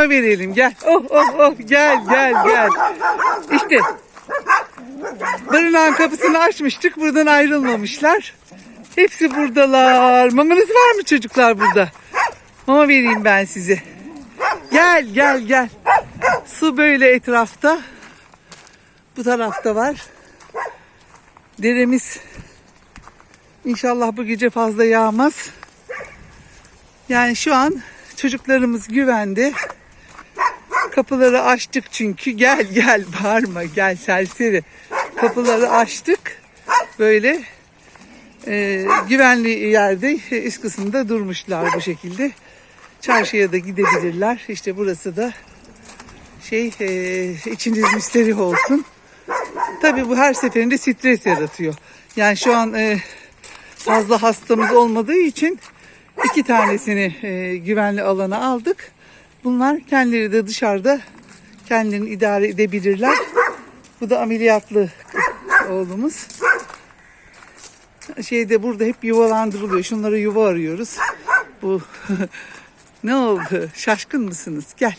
mama verelim gel. Oh oh oh gel gel gel. İşte barınağın kapısını açmıştık. Buradan ayrılmamışlar. Hepsi buradalar. Mamanız var mı çocuklar burada? Mama vereyim ben size. Gel gel gel. Su böyle etrafta. Bu tarafta var. Deremiz inşallah bu gece fazla yağmaz. Yani şu an çocuklarımız güvende. Kapıları açtık çünkü. Gel gel bağırma gel serseri. Kapıları açtık. Böyle e, güvenli yerde üst kısımda durmuşlar bu şekilde. Çarşıya da gidebilirler. İşte burası da şey e, içiniz müsterih olsun. Tabii bu her seferinde stres yaratıyor. Yani şu an e, fazla hastamız olmadığı için iki tanesini e, güvenli alana aldık. Bunlar kendileri de dışarıda kendilerini idare edebilirler. Bu da ameliyatlı oğlumuz. Şeyde burada hep yuvalandırılıyor. Şunlara yuva arıyoruz. Bu ne oldu? Şaşkın mısınız? Gel.